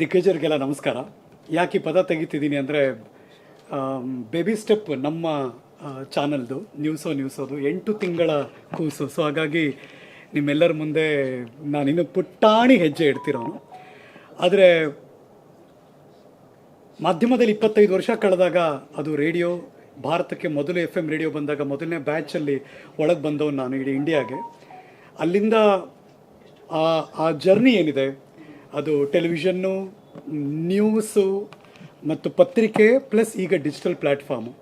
ದಿಗ್ಗಜರಿಗೆಲ್ಲ ನಮಸ್ಕಾರ. ಯಾಕೆ ಪದ ತೆಗಿತಿದ್ದೀನಿ ಅಂದರೆ ಬೇಬಿ ಸ್ಟೆಪ್ ನಮ್ಮ ಚಾನಲ್ದು ನ್ಯೂಸೋ ನ್ಯೂಸೋದು ಎಂಟು ತಿಂಗಳ ಕೂಸು. ಸೊ ಹಾಗಾಗಿ ನಿಮ್ಮೆಲ್ಲರ ಮುಂದೆ ನಾನಿನ್ನು ಪುಟ್ಟಾಣಿ ಹೆಜ್ಜೆ ಇಡ್ತಿರೋನು. ಆದರೆ, ಮಾಧ್ಯಮದಲ್ಲಿ ಇಪ್ಪತ್ತೈದು ವರ್ಷ ಕಳೆದಾಗ ಅದು ರೇಡಿಯೋ, ಭಾರತಕ್ಕೆ ಮೊದಲು ಎಫ್ ಎಂ ರೇಡಿಯೋ ಬಂದಾಗ ಮೊದಲನೇ ಬ್ಯಾಚಲ್ಲಿ ಒಳಗೆ ಬಂದವನು ನಾನು ಇಡೀ ಇಂಡಿಯಾಗೆ ಅಲ್ಲಿಂದ ಆ ಆ ಜರ್ನಿ ಏನಿದೆ? ಅದು ಟೆಲಿವಿಷನ್ನು ನ್ಯೂಸು ಮತ್ತು ಪತ್ರಿಕೆ ಪ್ಲಸ್ ಈಗ ಡಿಜಿಟಲ್ ಪ್ಲ್ಯಾಟ್ಫಾರ್ಮು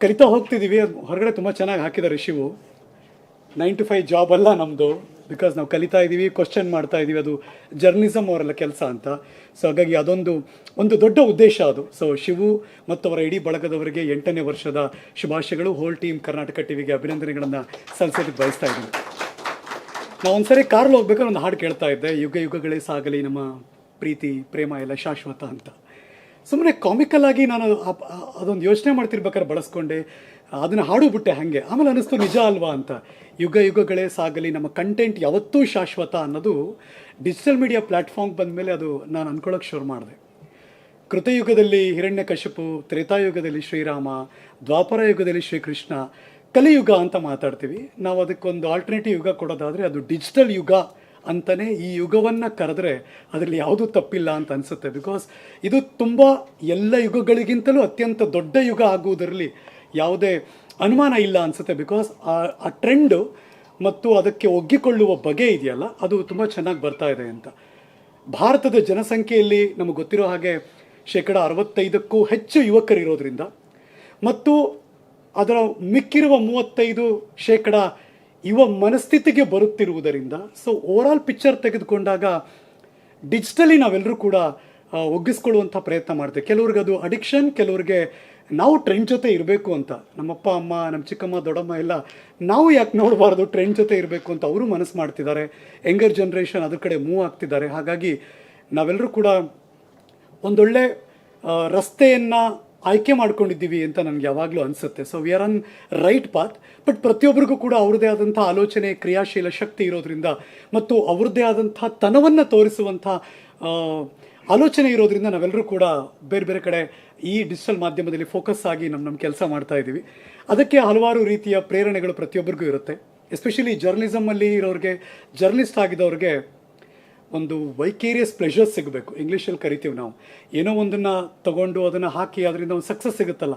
ಕಲಿತಾ ಹೋಗ್ತಿದ್ದೀವಿ ಅದು ಹೊರಗಡೆ ತುಂಬ ಚೆನ್ನಾಗಿ ಹಾಕಿದ್ದಾರೆ Shivu. Nine to five job ಅಲ್ಲ ನಮ್ಮದು ಬಿಕಾಸ್ ನಾವು ಕಲಿತಾ ಇದ್ದೀವಿ ಕ್ವಶನ್ ಮಾಡ್ತಾ ಇದ್ದೀವಿ ಅದು ಜರ್ನಲಿಸಮ್ ಅವರೆಲ್ಲ ಕೆಲಸ ಅಂತ. ಸೊ ಹಾಗಾಗಿ ಅದೊಂದು, ಒಂದು ದೊಡ್ಡ ಉದ್ದೇಶ ಅದು. ಸೊ ಶಿವು ಮತ್ತು ಅವರ ಇಡೀ ಬಳಗದವರಿಗೆ ಎಂಟನೇ ವರ್ಷದ ಶುಭಾಶಯಗಳು. ಹೋಲ್ ಟೀಮ್ ಕರ್ನಾಟಕ ಟಿವಿಗೆ ಅಭಿನಂದನೆಗಳನ್ನು ಸಲ್ಲಿಸೋದಕ್ಕೆ ಬಯಸ್ತಾ ಇದ್ದೀನಿ. ನಾವು ಒಂದ್ಸರಿ ಕಾರಲ್ಲಿ ಹೋಗ್ಬೇಕಾದ್ರೆ ಒಂದು ಹಾಡು ಕೇಳ್ತಾ ಇದ್ದೆ, ಯುಗ ಯುಗಗಳೇ ಸಾಗಲಿ ನಮ್ಮ ಪ್ರೀತಿ, ಪ್ರೇಮ ಎಲ್ಲ ಶಾಶ್ವತ ಅಂತ. ಸುಮ್ಮನೆ ಕಾಮಿಕಲ್ ಆಗಿ ನಾನು ಅದೊಂದು ಯೋಚನೆ ಮಾಡ್ತಿರ್ಬೇಕಾದ್ರೆ ಬಳಸ್ಕೊಂಡೆ, ಅದನ್ನು ಹಾಡು ಬಿಟ್ಟೆ ಹಾಗೆ. ಆಮೇಲೆ ಅನ್ನಿಸ್ತು ನಿಜ ಅಲ್ವಾ ಅಂತ. ಯುಗ ಯುಗಗಳೇ ಸಾಗಲಿ, ನಮ್ಮ ಕಂಟೆಂಟ್ ಯಾವತ್ತೂ ಶಾಶ್ವತ ಅನ್ನೋದು ಡಿಜಿಟಲ್ ಮೀಡಿಯಾ ಪ್ಲ್ಯಾಟ್ಫಾರ್ಮ್ ಬಂದಮೇಲೆ ಅದು ನಾನು ಅನ್ಕೊಳ್ಳೋಕೆ ಶುರು ಮಾಡಿದೆ. ಕೃತಯುಗದಲ್ಲಿ ಹಿರಣ್ಯಕಶಿಪು ತ್ರೇತಾಯುಗದಲ್ಲಿ ಶ್ರೀರಾಮ, ದ್ವಾಪರ ಯುಗದಲ್ಲಿ ಶ್ರೀಕೃಷ್ಣ ಕಲಿಯುಗ ಅಂತ ಮಾತಾಡ್ತೀವಿ. ನಾವು ಅದಕ್ಕೊಂದು ಆಲ್ಟರ್ನೇಟಿವ್ ಯುಗ ಕೊಡೋದಾದರೆ ಅದು ಡಿಜಿಟಲ್ ಯುಗ ಅಂತಲೇ ಈ ಯುಗವನ್ನು ಕರೆದ್ರೆ ಅದರಲ್ಲಿ ಯಾವುದೂ ತಪ್ಪಿಲ್ಲ ಅಂತ ಅನಿಸುತ್ತೆ. ಬಿಕಾಸ್ ಇದು ತುಂಬ ಎಲ್ಲ ಯುಗಗಳಿಗಿಂತಲೂ ಅತ್ಯಂತ ದೊಡ್ಡ ಯುಗ ಆಗುವುದರಲ್ಲಿ ಯಾವುದೇ ಅನುಮಾನ ಇಲ್ಲ ಅನಿಸುತ್ತೆ. ಬಿಕಾಸ್ ಆ ಟ್ರೆಂಡು ಮತ್ತು ಅದಕ್ಕೆ ಒಗ್ಗಿಕೊಳ್ಳುವ ಬಗೆ ಇದೆಯಲ್ಲ, ಅದು ತುಂಬ ಚೆನ್ನಾಗಿ ಬರ್ತಾ ಇದೆ ಅಂತ. ಭಾರತದ ಜನಸಂಖ್ಯೆಯಲ್ಲಿ ನಮಗೆ ಗೊತ್ತಿರೋ ಹಾಗೆ ಶೇಕಡ ಅರವತ್ತೈದಕ್ಕೂ ಹೆಚ್ಚು ಯುವಕರಿರೋದ್ರಿಂದ ಮತ್ತು ಅದರ ಮಿಕ್ಕಿರುವ ಮೂವತ್ತೈದು ಶೇಕಡ ಯುವ ಮನಸ್ಥಿತಿಗೆ ಬರುತ್ತಿರುವುದರಿಂದ ಸೊ ಓವರಾಲ್ ಪಿಕ್ಚರ್ ತೆಗೆದುಕೊಂಡಾಗ ಡಿಜಿಟಲಿ ನಾವೆಲ್ಲರೂ ಕೂಡ ಒಗ್ಗಿಸ್ಕೊಳ್ಳುವಂಥ ಪ್ರಯತ್ನ ಮಾಡ್ತೇವೆ. ಕೆಲವ್ರಿಗೆ ಅದು ಅಡಿಕ್ಷನ್ ಕೆಲವ್ರಿಗೆ ನಾವು ಟ್ರೆಂಡ್ ಜೊತೆ ಇರಬೇಕು ಅಂತ. ನಮ್ಮಪ್ಪ, ಅಮ್ಮ, ನಮ್ಮ ಚಿಕ್ಕಮ್ಮ, ದೊಡ್ಡಮ್ಮ ಎಲ್ಲ ನಾವು ಯಾಕೆ ನೋಡಬಾರ್ದು ಟ್ರೆಂಡ್ ಜೊತೆ ಇರಬೇಕು ಅಂತ ಅವರು ಮನಸ್ಸು ಮಾಡ್ತಿದ್ದಾರೆ. ಯಂಗರ್ ಜನ್ರೇಷನ್ ಅದ್ರ ಕಡೆ ಮೂವ್ ಆಗ್ತಿದ್ದಾರೆ. ಹಾಗಾಗಿ ನಾವೆಲ್ಲರೂ ಕೂಡ ಒಂದೊಳ್ಳೆ ರಸ್ತೆಯನ್ನು ಆಯ್ಕೆ ಮಾಡ್ಕೊಂಡಿದ್ದೀವಿ ಅಂತ ನನಗೆ ಯಾವಾಗಲೂ ಅನಿಸುತ್ತೆ. So we are on right path but ಪ್ರತಿಯೊಬ್ಬರಿಗೂ ಕೂಡ ಅವ್ರದ್ದೇ ಆದಂಥ ಆಲೋಚನೆ, ಕ್ರಿಯಾಶೀಲ ಶಕ್ತಿ ಇರೋದ್ರಿಂದ ಮತ್ತು ಅವ್ರದ್ದೇ ಆದಂಥ ತನವನ್ನು ತೋರಿಸುವಂಥ ಆಲೋಚನೆ ಇರೋದ್ರಿಂದ ನಾವೆಲ್ಲರೂ ಕೂಡ ಬೇರೆ ಬೇರೆ ಕಡೆ ಈ ಡಿಜಿಟಲ್ ಮಾಧ್ಯಮದಲ್ಲಿ ಫೋಕಸ್ ಆಗಿ ನಮ್ಮ ನಮ್ಮ ಕೆಲಸ ಮಾಡ್ತಾ ಇದ್ದೀವಿ. ಅದಕ್ಕೆ ಹಲವಾರು ರೀತಿಯ ಪ್ರೇರಣೆಗಳು ಪ್ರತಿಯೊಬ್ಬರಿಗೂ ಇರುತ್ತೆ. ಎಸ್ಪೆಷಲಿ ಜರ್ನಲಿಸಮಲ್ಲಿ ಇರೋರಿಗೆ ಜರ್ನಲಿಸ್ಟ್ ಆಗಿದ್ದವ್ರಿಗೆ ಒಂದು ವೈಕೇರಿಯಸ್ ಪ್ಲೆಷರ್ ಸಿಗಬೇಕು. ಇಂಗ್ಲೀಷಲ್ಲಿ ಕರಿತೀವಿ ನಾವು. ಏನೋ ಒಂದನ್ನು ತಗೊಂಡು ಅದನ್ನು ಹಾಕಿ ಅದರಿಂದ ಒಂದು ಸಕ್ಸಸ್ ಸಿಗುತ್ತಲ್ಲ.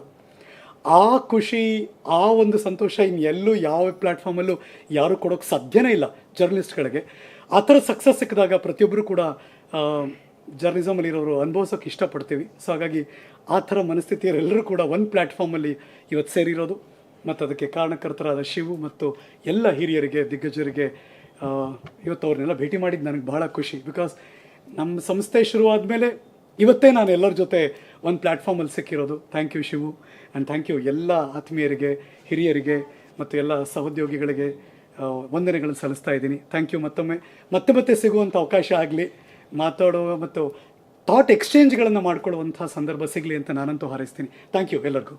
ಆ ಖುಷಿ, ಆ ಒಂದು ಸಂತೋಷ ಇನ್ನು ಎಲ್ಲೂ ಯಾವ ಪ್ಲ್ಯಾಟ್ಫಾರ್ಮಲ್ಲೂ ಯಾರೂ ಕೊಡೋಕ್ಕೆ ಸಾಧ್ಯನೇ ಇಲ್ಲ ಜರ್ನಲಿಸ್ಟ್ಗಳಿಗೆ. ಆ ಥರ ಸಕ್ಸಸ್ ಸಿಕ್ಕಿದಾಗ ಪ್ರತಿಯೊಬ್ಬರು ಕೂಡ ಜರ್ನಲಿಸಮಲ್ಲಿ ಇರೋರು ಅನುಭವಿಸೋಕೆ ಇಷ್ಟಪಡ್ತೀವಿ. ಸೊ ಹಾಗಾಗಿ ಆ ಥರ ಮನಸ್ಥಿತಿಯರೆಲ್ಲರೂ ಕೂಡ ಒಂದು ಪ್ಲ್ಯಾಟ್ಫಾರ್ಮಲ್ಲಿ ಇವತ್ತು ಸೇರಿರೋದು. ಮತ್ತು ಅದಕ್ಕೆ ಕಾರಣಕರ್ತರಾದ ಶಿವು ಮತ್ತು ಎಲ್ಲ ಹಿರಿಯರಿಗೆ, ದಿಗ್ಗಜರಿಗೆ ಇವತ್ತು ಅವ್ರನ್ನೆಲ್ಲ ಭೇಟಿ ಮಾಡಿದ್ದು ನನಗೆ ಬಹಳ ಖುಷಿ. ಬಿಕಾಸ್ ನಮ್ಮ ಸಂಸ್ಥೆ ಶುರುವಾದ ಮೇಲೆ ಇವತ್ತೇ ನಾನು ಎಲ್ಲರ ಜೊತೆ ಒಂದು ಪ್ಲ್ಯಾಟ್ಫಾರ್ಮಲ್ಲಿ ಸಿಕ್ಕಿರೋದು. Thank you Shivu. And thank you ಎಲ್ಲ ಆತ್ಮೀಯರಿಗೆ, ಹಿರಿಯರಿಗೆ ಮತ್ತು ಎಲ್ಲ ಸಹೋದ್ಯೋಗಿಗಳಿಗೆ ವಂದನೆಗಳನ್ನು ಸಲ್ಲಿಸ್ತಾ ಇದ್ದೀನಿ. ಥ್ಯಾಂಕ್ ಯು ಮತ್ತೊಮ್ಮೆ. ಮತ್ತೆ ಮತ್ತೆ ಸಿಗುವಂಥ ಅವಕಾಶ ಆಗಲಿ. ಮಾತಾಡೋ ಮತ್ತು ಥಾಟ್ ಎಕ್ಸ್ಚೇಂಜ್ಗಳನ್ನು ಮಾಡಿಕೊಳ್ಳುವಂಥ ಸಂದರ್ಭ ಸಿಗಲಿ ಅಂತ ನಾನಂತೂ ಹಾರೈಸ್ತೀನಿ. ಥ್ಯಾಂಕ್ ಯು ಎಲ್ಲರಿಗೂ.